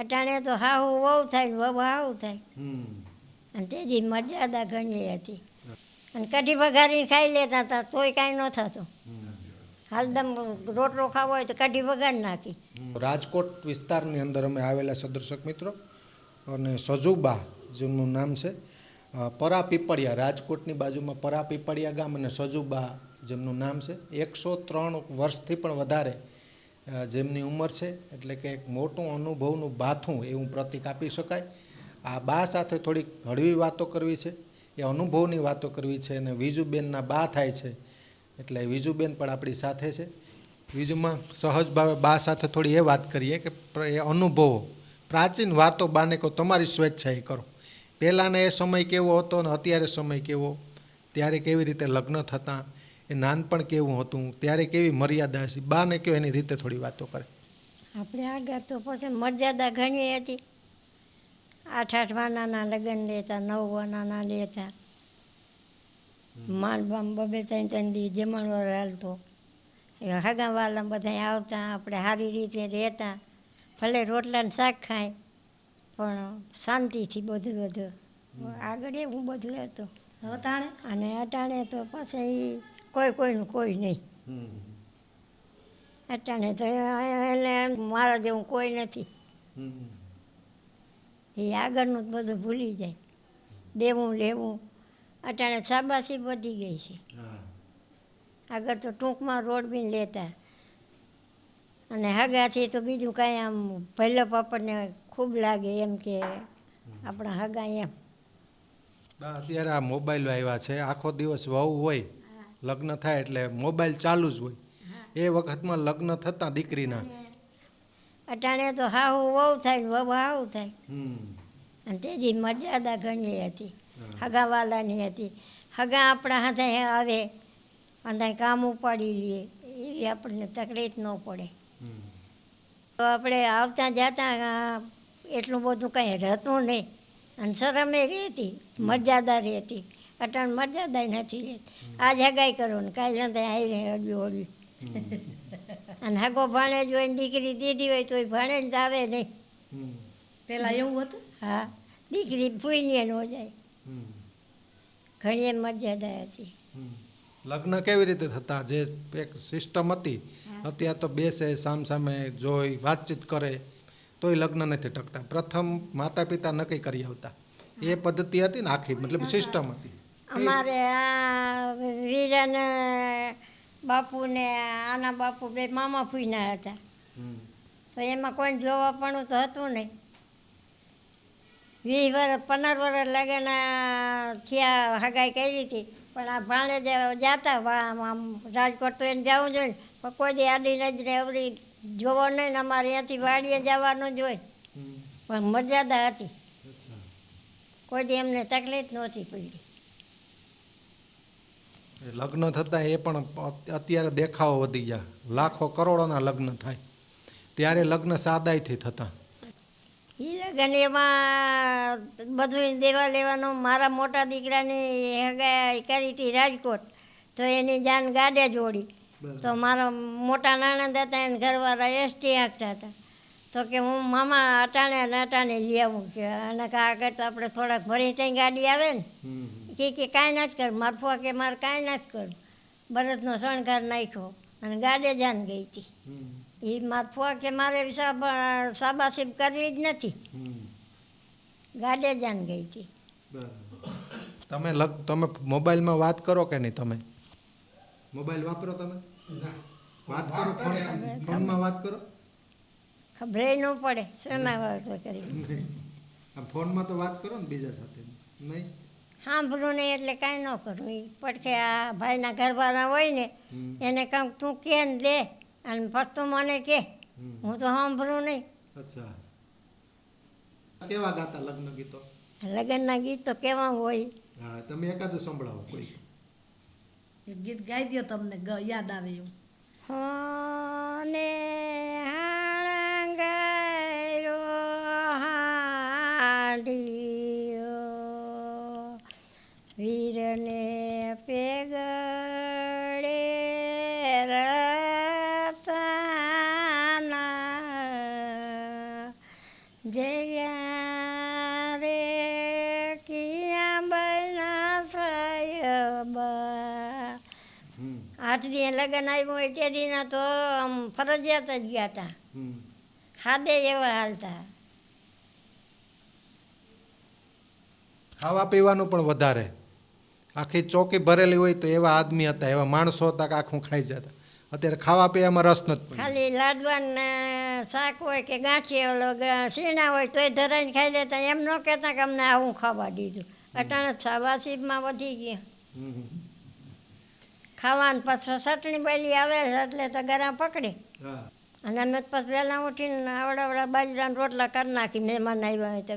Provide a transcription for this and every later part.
અટાણે તો હાહુ વહુ થાય ને વહુ હાહુ થાય. અને તેથી મર્યાદા ઘણી હતી. અને કઢી વઘારી ખાઈ લેતા હતા તોય કાંઈ ન થતું. હાલદમ રોટલો ખાવો હોય તો કઢી વઘારી નાખી. રાજકોટ વિસ્તારની અંદર અમે આવેલા સદર્શક મિત્રો અને સજુબા જેમનું નામ છે પરા પીપળિયા રાજકોટની બાજુમાં પરા પીપળિયા ગામ અને સજુબા જેમનું નામ છે એકસો ત્રણ વર્ષથી પણ વધારે જેમની ઉંમર છે, એટલે કે એક મોટું અનુભવનું બાથું એવું પ્રતીક આપી શકાય. આ બા સાથે થોડીક હળવી વાતો કરવી છે. એ અનુભવની વાતો કરવી છે અને વિજુબેનના બા થાય છે. એટલે વિજુબેન પણ આપણી સાથે છે. બીજુમાં સહજ ભાવે બા સાથે થોડી એ વાત કરીએ કે એ અનુભવો. પ્રાચીન વાતો બાને કહો, તમારી સ્વેચ્છાએ કરો. પહેલાંના એ સમય કેવો હતો ને અત્યારે સમય કેવો? ત્યારે કેવી રીતે લગ્ન થતાં? એ નાનપણ કેવું હતું ત્યારે કેવી મર્યાદા હતી બાને કયો એની રીતે થોડી વાતો કરે? આપણે આગળ તો પછી મર્યાદા ઘણી હતી. આઠ આઠ વાનાના લગ્ન લેતા નવ વાનાના લેતા. માન બામ બબે ત્રણ ત્રણ દી જમણવાર હાલતો. એ હગાવાલા બધા આવતા આપણે સારી રીતે રહેતા. ભલે રોટલાને શાક ખાય પણ શાંતિથી બધું બધું. આગળ એવું બધું હતું. અને અટાણે તો પછી કોઈ કોઈનું કોઈ નહીં. અટાણે તો એટલે મારા જેવું કોઈ નથી. એ આગળનું જ બધું ભૂલી જાય. દેવું લેવું. અટાણે શાબાશી વધી ગઈ છે. આગળ તો ટૂંકમાં રોડ બી લેતા. અને હગાથી તો બીજું કાંઈ આમ ભૈલપ આપણને ખૂબ લાગે એમ કે આપણા હગા એમ. અત્યારે આ મોબાઈલો આવ્યા છે. આખો દિવસ વહુ હોય. લગ્ન થાય એટલે મોબાઈલ ચાલુ જ હોય. એ વખતમાં લગ્ન થતાં દીકરીના. અટાણે તો હાવ વહુ થાય વહુ હાવ થાય. અને તેથી મર્યાદા ઘણી હતી. હગાવાલાની હતી. હગા આપણા હાથે આવે અને કામ ઉપાડી લઈએ એવી આપણને તકલીફ ન પડે. તો આપણે આવતા જતા એટલું બધું કંઈ રહેતું નહીં. અને શરમે રહેતી મર્યાદા રહેતી. અટાણ મર્યાદા નથી આજ હગાઈ કરો ને કાંઈ નથી આવી રહે અડ્યું અડ્યું અને હગો ભાણે જ હોય ને દીકરી દીધી હોય તો ભણે જ આવે નહીં. પેલા એવું હતું? હા દીકરી ફૂઈને ન જાય. હમ. ઘણી એમ મર્યાદા હતી. લગ્ન કેવી રીતે થતા? જે એક સિસ્ટમ હતી અત્યારે તો બેસે સામસામે જોઈ વાતચીત કરે તોય લગ્ન નથી ટકતા. પ્રથમ માતા પિતા નક્કી કરી આવતા. એ પદ્ધતિ હતી ને આખી મતલબ સિસ્ટમ હતી. અમારે આ વીરાને બાપુ ને આના બાપુ બે મામા ફૂઈના હતા. તો એમાં કોઈ જોવા પણ તો હતું નહીં. વીસ વર્ષ પંદર વર્ષ લગ્ન થયા હગાઈ કરી હતી. પણ આ ભાણે જતા આમ રાજકોટ તો એને જવું જોઈએ. પણ કોઈ દી આડી નજરે અવરી જોવો નહીં ને અમારે અહીંયાથી વાડીએ જવાનું જ હોય. પણ મર્યાદા હતી. કોઈ દી એમને તકલીફ નહોતી પડી. લગ્ન થતાં એ પણ અત્યારે દેખાવો વધી ગયા. લાખો કરોડોના લગ્ન થાય. ત્યારે લગ્ન સાદાઈથી થતા. એ લગન એમાં બધું દેવા લેવાનું મારા મોટા દીકરાની કરી રાજકોટ. તો એની જાન ગાડે જોડી. તો મારા મોટા નાણંદ હતા એને ઘરવાળા એસટી આંખતા હતા. તો કે હું મામા અટાણે અને અટાણે લઈ આવું. કે અને આગળ તો આપણે થોડાક ભરી ત્યાં ગાડી આવે ને. કે કે કાંઈ ના જ કર. મારફવા કે મારે કાંઈ ના જ કર. બરતનો શણગાર નાખ્યો અને ગાડે જાન ગઈ હતી. એ મારફવા કે મારે સાબ સાબાસીબ કરવી જ નથી. ગાડે જાન ગઈ હતી. તમે લગ તમે મોબાઈલમાં વાત કરો કે નહીં તમે? મોબાઈલ વાપરો તમે? વાત કરો ફોનમાં વાત કરો. ખબરે ન પડે. શેમાં વાત કરી? ફોનમાં તો વાત કરો ને બીજા સાથે. નહીં? સાંભળું નહીં એટલે કાંઈ ન કરું. એ પડખે આ ભાઈના ઘરવાળા હોય ને એને કામ તું કે ને લે અને ફસ્તું મને કે હું તો સાંભળું નહીં. અચ્છા. કેવા ગાતા લગ્ન ગીતો? લગ્નના ગીત તો કેવા હોય? હા તમે એકાદું સંભળાવો કોઈ. એક ગીત ગાઈ દો તમને યાદ આવે એવું. હોને હાણગાયરો હાંડિયો વીરને પેગડે રતાના જયા રે કિયા બના સાયબા. આઠ દી લગ્ન આવ્યું હોય તે દીના તો આમ ફરજિયાત જ ગયા હતા ખાધે એવા હાલતા. ખાવા પીવાનું પણ વધારે. આખી ચોકી ભરેલી હોય તો એવા આદમી હતા એવા માણસો હતા કે આખું ખાઈ જતા. અત્યારે ખાવા પીવામાં રસ નથી ખાલી લાડવાન શાક હોય કે ગાંઠી ઓલો સીણા હોય તોય ધરાઈને ખાઈ લેતા એમ ન કહેતા કે અમને આવું ખાવા દીધું. અટાણે છાવાસીમાં વધી ગયા. ખાવાનું પછી ચટણી બાલી આવે છે એટલે તો ગરમ પકડી. અને અમે પછી વહેલા ઉઠીને આવડાવડા બાજરાના રોટલા કરી નાખી મહેમાન આવ્યા હોય તો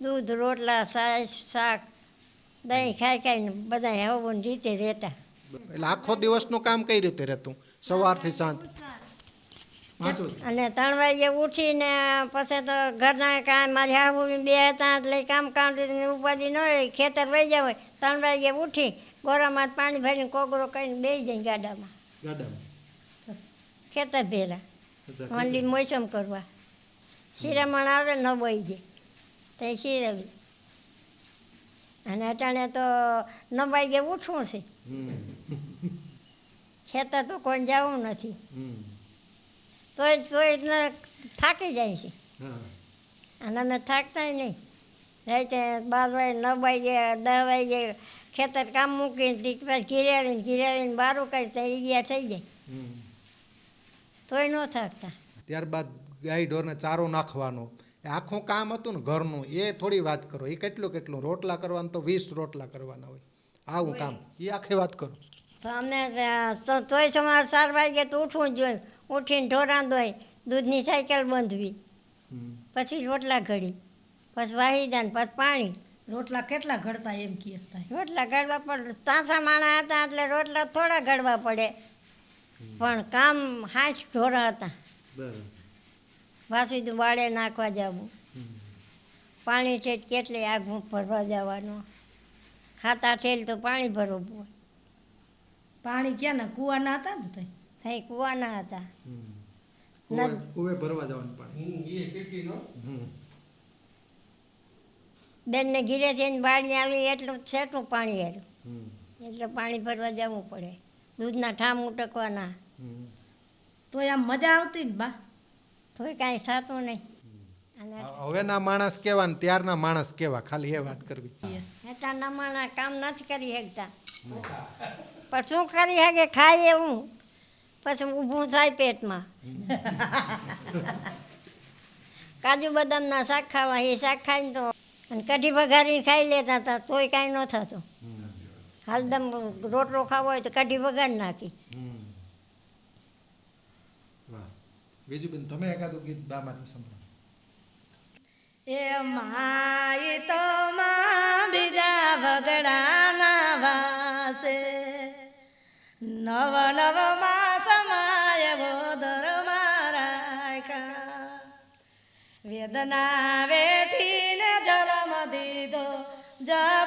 દૂધ રોટલા છાશ શાક દહીં ખાઈ ખાઈને બધા હવન રીતે રહેતા. એટલે આખો દિવસનું કામ કઈ રીતે રહેતું? સવારથી સાંજ. અને ત્રણ વાગે ઉઠીને પછી તો ઘરના કામ મારી હાહુ બે હતા એટલે કામ કામ ઉપાધિ ન હોય ખેતર વહી જાય હોય ત્રણ વાગે ઉઠી ગોરામાં પાણી ભરીને કોગરો કરીને બેસી જાય ગાડામાં. ગાડામાં. ખેતર ભેરા. મંડી મોસમ કરવા. શિરામણ આવે ન બોઈ જાય. ત્યાં શિરવી. અને અટાણે તો નવ વાગે ઉઠવું છે. ખેતર તો કોઈ જવું નથી. તોય તોય ન થાકી જાય છે. અને અમે થાકતાય નહીં. રાતે બાર વાગે નવ વાગે દસ વાગે ખેતર કામ મૂકીને પછી ઘીરે આવીને ઘીરે આવીને બારું કરી તો ગયા થઈ જાય. તોય ન થાકતા. ત્યારબાદ ગાય ઢોરને ચારો નાખવાનો. આખું કામ હતું ને ઘરનું એ થોડી વાત કરો. એ કેટલું કેટલું? રોટલા કરવાનું તો વીસ રોટલા કરવાના હોય. આવું કામ. એ આખી વાત કરો. અમને અમે ત્યાં સવારે ચાર વાગે તો ઉઠવું જ જોઈએ ઉઠીને ઢોરા દોય દૂધની સાયકલ બાંધવી. પછી રોટલા ઘડી. પછી વાહીદાન પછી પાણી. રોટલા કેટલા ઘડતા એમ કહે ભાઈ? રોટલા ઘડવા પડે. તાસા માણા હતા એટલે રોટલા થોડા ઘડવા પડે. પણ કામ હાથ ઢોરા હતા. બરાબર. વાસીદું વાળે નાખવા જવું. પાણી છે કેટલી આગું ભરવા જવાનું? હાથ આઠેલ તો પાણી ભરવું હોય પાણી ક્યાં ના કુવાના હતા ને તઈ? થઈ કૂવાના હતા. કુવે ભરવા જવાનું પાણી. બેનને ઘીરે થઈને બાળી આવી એટલું છેટું પાણી હેરું એટલે પાણી ભરવા જવું પડે. દૂધના ઠામ ઉટકવાના. તો તોય આમ મજા આવતી ને બા? તોય કાંઈ થતું નહીં. અને હવેના માણસ કેવા ને ત્યારના માણસ કેવા? ખાલી એ વાત કરવી. હેટાના માણસ કામ નથી કરી શકતા. પણ શું કરી શકે? ખાય એવું. પછી ઊભું થાય પેટમાં. કાજુ બદામના શાક ખાવા એ શાક ખાઈને તો અને કઢી વઘારી ખાઈ લેતા હતા તોય કાંઈ ન થતું. હાલદમ રોટલો ખાવો હોય તો કઢી વઘાર નાખી હમ. વાહ બીજું તમે એકાદું ગીત બામાંથી સંભળાવો એ માય તો માં બીજા વગડાના વાસે. નવ નવમાં સમાય ગોદર મારા વેદના વેઠીને જલમ દીધો. જગત